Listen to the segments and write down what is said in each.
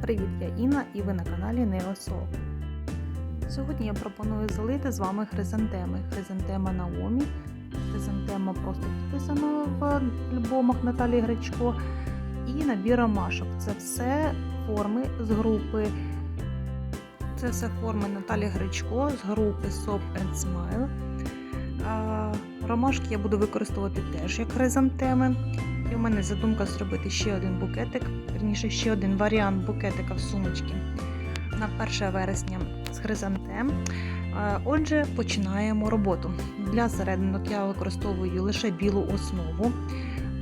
Привіт, я Інна і ви на каналі Неосо. Сьогодні я пропоную залити з вами хризантеми. Хризантема Наомі, хризантема просто підписано в альбомах Наталії Гречко і набір ромашок. Це все форми з групи. Це все форми Наталі Гречко з групи Soap and Smile. Ромашки я буду використовувати теж як хризантеми. І у мене задумка зробити ще один букетик, верніше ще один варіант букетика в сумочці на 1 вересня з хризантем. Е, Отже, починаємо роботу. Для серединок я використовую лише білу основу,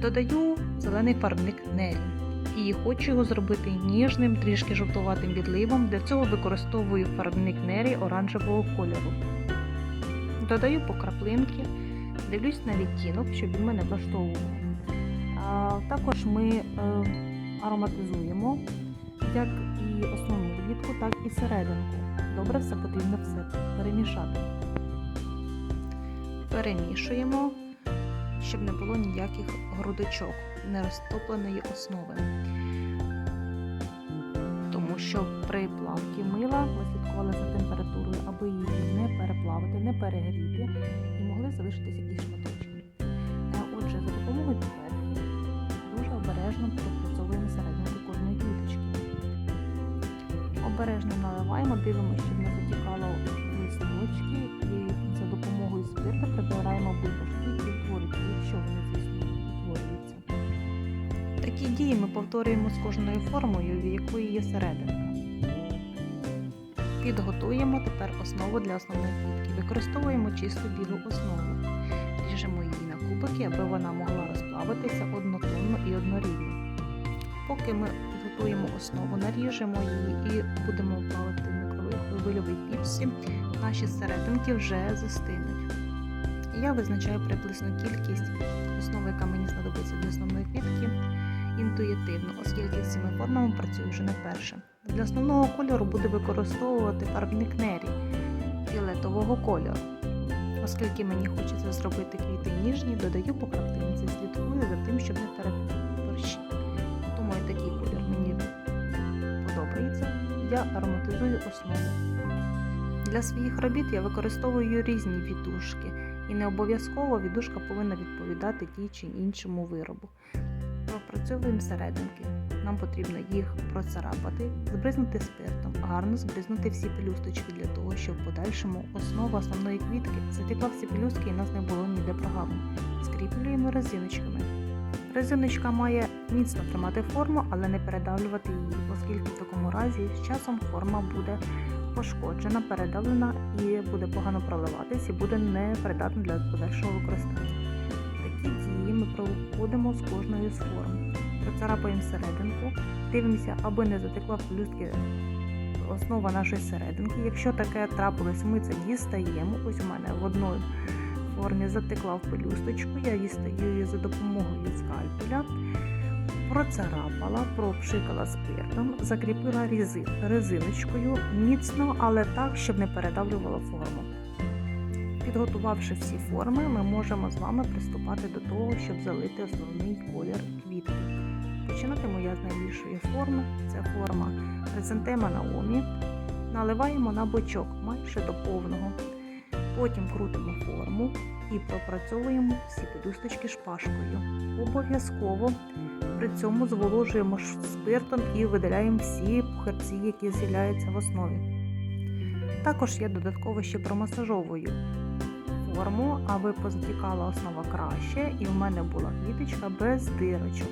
додаю зелений фарбник Нелі. І хочу його зробити ніжним, трішки жовтуватим відливом. Для цього використовую фарбник Нері оранжевого кольору. Додаю по краплинки, дивлюсь на відтінок, щоб він мене влаштовував. Також ми е, ароматизуємо як і основну квітку, так і серединку. Добре, все потрібно все перемішати. Перемішуємо, щоб не було ніяких грудочок, нерозтопленої основи. Тому що при плавці мила ви слідкували за температурою, аби її не переплавити, не перегріти і могли залишитися якісь Обережно дивимося, щоб не затікало листочки і за допомогою спирта прибираємо бульбашки, які утворюються, якщо вони, звісно, утворюються. Такі дії ми повторюємо з кожною формою, в якої є серединка. Підготуємо тепер основу для основної квітки. Використовуємо чисту білу основу. Ріжемо її на кубики, аби вона могла розплавитися однотонно і однорідно. Поки ми підготуємо основу, наріжемо її і будемо плавити в мікрохвильовій вильовій пічці, наші серединки вже застинуть. Я визначаю приблизну кількість основи, яка мені знадобиться для основної квітки, інтуїтивно, оскільки з цими формами працюю вже не перше. Для основного кольору буду використовувати фарбник Нері фіолетового кольору. Оскільки мені хочеться зробити квіти ніжні, додаю по краплинці, слідкую за тим, щоб не переборщити. Я ароматизую основу. Для своїх робіт я використовую різні віддушки, і не обов'язково віддушка повинна відповідати тій чи іншому виробу. Пропрацьовуємо серединки. Нам потрібно їх процарапати, збризнути спиртом, гарно збризнути всі пелюсточки для того, щоб в подальшому основа основної квітки затекла всі пелюстки і нас не було ніде прогавин. Скріплюємо резиночками. Резиночка має міцно тримати форму, але не передавлювати її, оскільки в такому разі з часом форма буде пошкоджена, передавлена і буде погано проливатись і буде непридатна для подальшого використання. Такі дії ми проводимо з кожною з форм. Процарапаємо серединку, дивимося, аби не затекла в пелюстки основа нашої серединки. Якщо таке трапилось, ми це дістаємо. Ось у мене в одній формі затекла в пелюсточку, я дістаю її за допомогою скальпеля, процарапала, пропшикала спиртом, закріпила рези- резиночкою міцно, але так, щоб не передавлювала форму. Підготувавши всі форми, ми можемо з вами приступати до того, щоб залити основний колір квітки. Починатиму я з найбільшої форми, це форма хризантема Наомі. Наливаємо на бочок майже до повного. Потім крутимо форму і пропрацьовуємо всі пелюсточки шпажкою. Обов'язково при цьому зволожуємо спиртом і видаляємо всі пухарці, які з'являються в основі. Також я додатково ще промасажовую форму, аби позатікала основа краще, і в мене була квіточка без дирочок.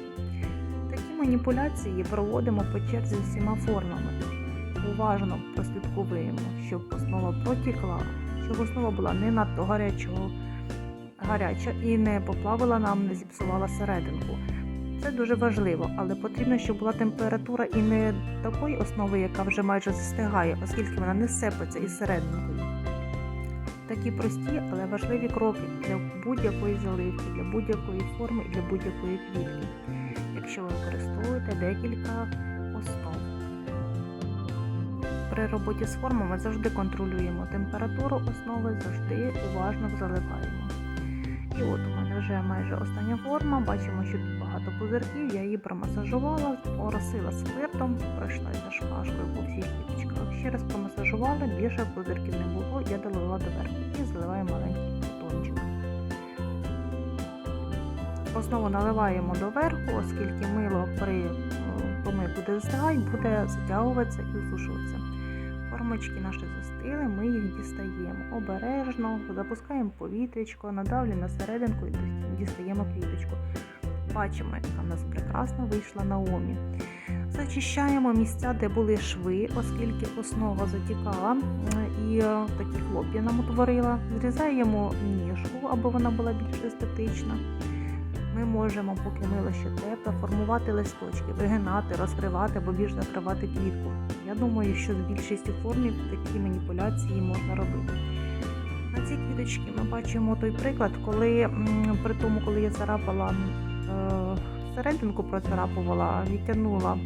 Такі маніпуляції проводимо по черзі всіма формами. Уважно прослідкуємо, щоб основа протікла, щоб основа була не надто гарячого, гаряча і не поплавила нам, не зіпсувала серединку. Це дуже важливо, але потрібно, щоб була температура і не такої основи, яка вже майже застигає, оскільки вона не сипеться із серединкою. Такі прості, але важливі кроки для будь-якої заливки, для будь-якої форми і для будь-якої квітки, якщо ви використовуєте декілька. При роботі з формами завжди контролюємо температуру основи, завжди уважно заливаємо. І от у мене вже майже остання форма. Бачимо, що тут багато пузирків, я її промасажувала, оросила спиртом, пройшлася шпажкою по всіх квіточках. Ще раз промасажувала, більше пузирків не було, я долила доверху і заливаю маленький бутончик. Основу наливаємо доверху, оскільки мило при коли буде застигати, буде затягуватися і усушуватися. Формочки наші застили, ми їх дістаємо обережно, запускаємо повітрячко, надавлю на серединку і дістаємо квіточку. Бачимо, яка в нас прекрасно вийшла на омі. Зачищаємо місця, де були шви, оскільки основа затікала і е, такі хлоп'я нам утворила. Зрізаємо ніжку, аби вона була більш естетична. Ми можемо, поки мило ще тепле, формувати листочки, вигинати, розкривати або більш закривати квітку. Я думаю, що з більшістю формів такі маніпуляції можна робити. На цій квіточці ми бачимо той приклад, коли при тому, коли я царапала е, серединку, процарапувала, відтягнула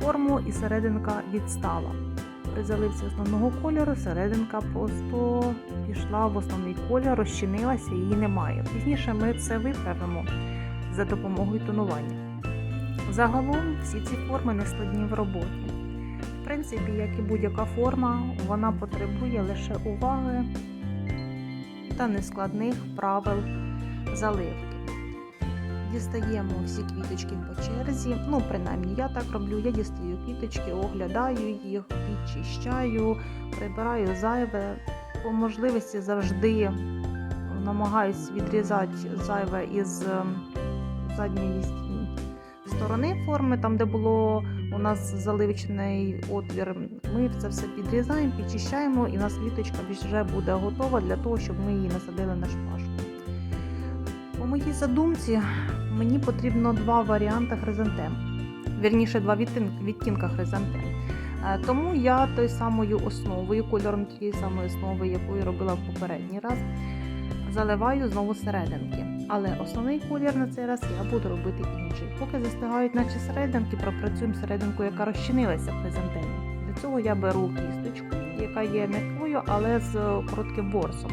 форму і серединка відстала. Заливці основного кольору серединка просто пішла в основний колір, розчинилася, її немає. Пізніше ми це виправимо за допомогою тонування. Загалом всі ці форми не складні в роботі. В принципі, як і будь-яка форма, вона потребує лише уваги та нескладних правил заливки. Дістаємо всі квіточки по черзі. Ну, принаймні, я так роблю. Я дістаю квіточки, оглядаю їх, підчищаю, прибираю зайве. По можливості завжди намагаюсь відрізати зайве із ем, задньої сторони форми, там, де було у нас заливочний отвір. Ми це все підрізаємо, підчищаємо, і у нас квіточка вже буде готова для того, щоб ми її насадили на шпажку. У моїй задумці мені потрібно два варіанти хризантем. Вірніше, два відтінка хризантем. Е, Тому я той самою основою, кольором тієї самої основи, якою робила в попередній раз, заливаю знову серединки. Але основний колір на цей раз я буду робити інший. Поки застигають наче серединки, пропрацюємо серединку, яка розчинилася в хризантемі. Для цього я беру кісточку, яка є м'якою, але з коротким ворсом.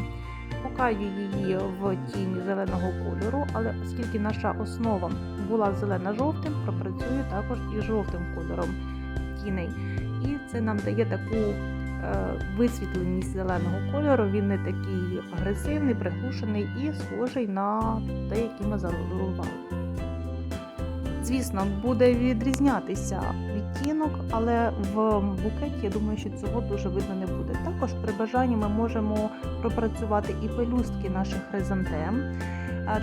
Пукаю її в тіні зеленого кольору, але оскільки наша основа була зелено-жовтим, пропрацюю також і жовтим кольором тіней. І це нам дає таку е, висвітленість зеленого кольору. Він не такий агресивний, приглушений і схожий на те, який ми заливали. Звісно, буде відрізнятися відтінок, але в букеті я думаю, що цього дуже видно не буде. Також при бажанні ми можемо пропрацювати і пелюстки наших хризантем.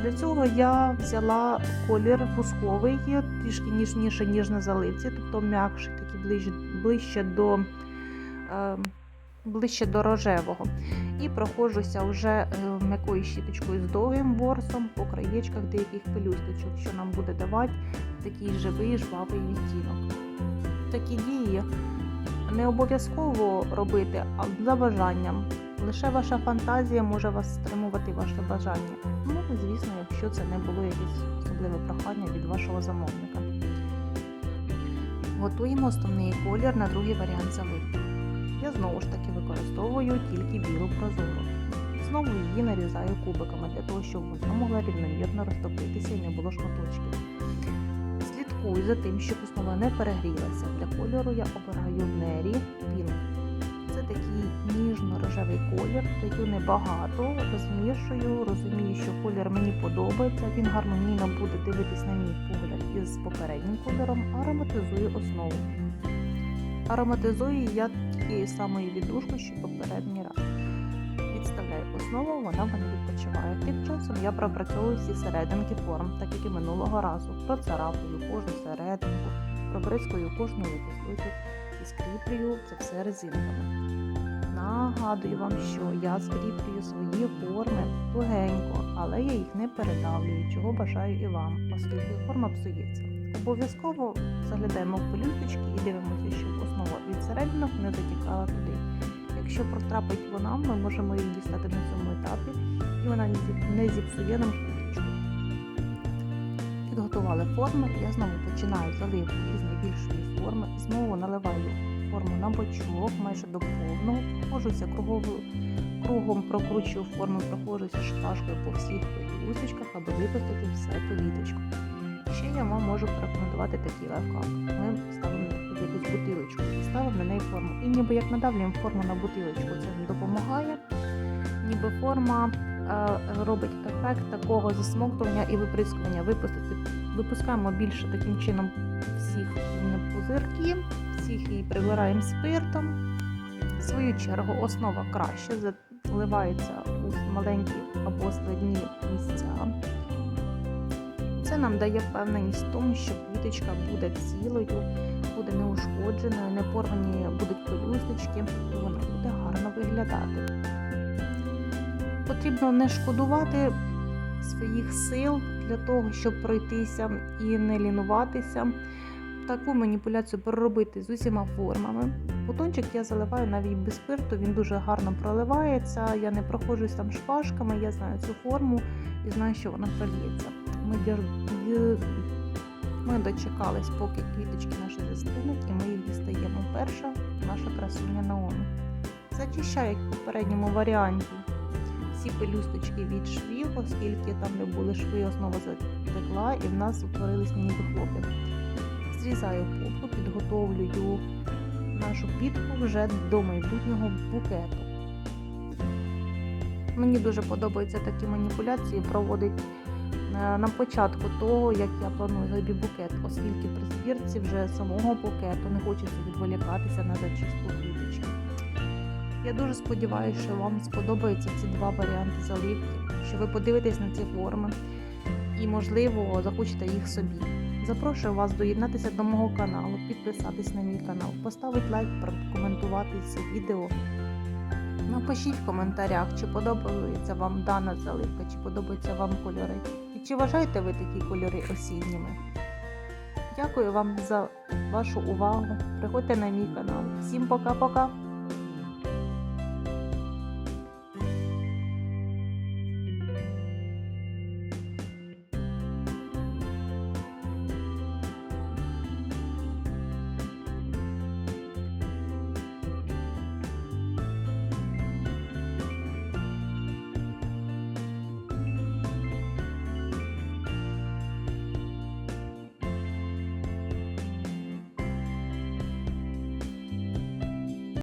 Для цього я взяла колір бусковий, трішки ніжніше, ніж на заливці, тобто м'якший, такий ближче, ближче до. Е, Ближче до рожевого. І проходжуся вже е, м'якою щіточкою з довгим ворсом по краєчках деяких пелюсточок, що нам буде давати такий живий жвавий відтінок. Такі дії не обов'язково робити, а за бажанням. Лише ваша фантазія може вас стримувати ваше бажання. Ну, звісно, якщо це не було якесь особливе прохання від вашого замовника. Готуємо основний колір на другий варіант заливки. Я знову ж таки використовую тільки білу прозору. Знову її нарізаю кубиками для того, щоб вона могла рівномірно розтопитися і не було шматочків. Слідкую за тим, щоб основа не перегрілася. Для кольору я обираю Neri Pink. Це такий ніжно-рожевий колір, даю небагато, розмішую, розумію, що колір мені подобається, він гармонійно буде дивитись на мій погляд із попереднім кольором, ароматизую основу. Ароматизую я тією самою віддушкою, що попередній раз. Основу, вона мене відпочиває. Тим часом я пропрацьовую всі серединки форм, так як і минулого разу. Процарапую кожну серединку, пробризкую кожну лепесточок і скріплюю це все резинками. Нагадую вам, що я скріплюю свої форми тугенько, але я їх не передавлюю, чого бажаю і вам, оскільки форма псується. Обов'язково заглядаємо в пелюсточки і дивимося, щоб основа від серединок не затікала туди. Якщо протрапить вона, ми можемо її дістати на цьому етапі, і вона не зіпсує нам квіточку. Підготували форми, я знову починаю заливку із найбільшої форми, знову наливаю форму на бочок, майже до повного, проходжуся круговою, кругом прокручую форму, проходжуся шпажкою по всіх пелюсточках, аби випустити все повіточку. Ще я вам можу порекомендувати такий лайфхак. Ми ставимо якусь бутилочку і ставимо на неї форму. І ніби як надавлюємо форму на бутилочку, це нам допомагає. Ніби форма е, робить ефект такого засмоктування і виприскування. Випустити, випускаємо більше таким чином всіх пузирків, всіх її прибираємо спиртом. В свою чергу основа краще заливається у маленькі або складні місця. Це нам дає впевненість в тому, що квіточка буде цілою, буде неушкодженою, не порвані будуть пелюсточки, і вона буде гарно виглядати. Потрібно не шкодувати своїх сил для того, щоб пройтися і не лінуватися. Таку маніпуляцію проробити з усіма формами. Бутончик я заливаю навіть без спирту, він дуже гарно проливається. Я не проходжусь там шпажками, я знаю цю форму і знаю, що вона прольється. Ми, ми дочекались, поки квіточки наші застигнуть, і ми їх дістаємо. Перша наша красуня Наоми. Зачищаю, як в попередньому варіанті, всі пелюсточки від швів, оскільки там не були шви, основа затекла, і в нас утворились ніби хлоп'я. Зрізаю попу, підготовлюю нашу квітку вже до майбутнього букету. Мені дуже подобаються такі маніпуляції проводить на початку того, як я планую собі букет, оскільки при збірці вже самого букету не хочеться відволікатися на зачистку квіточки. Я дуже сподіваюся, що вам сподобаються ці два варіанти заливки, що ви подивитесь на ці форми і, можливо, захочете їх собі. Запрошую вас доєднатися до мого каналу, підписатись на мій канал, поставити лайк, прокоментувати це відео. Напишіть в коментарях, чи подобається вам дана заливка, чи подобаються вам кольори. І чи вважаєте ви такі кольори осінніми? Дякую вам за вашу увагу. Приходьте на мій канал. Всім пока-пока!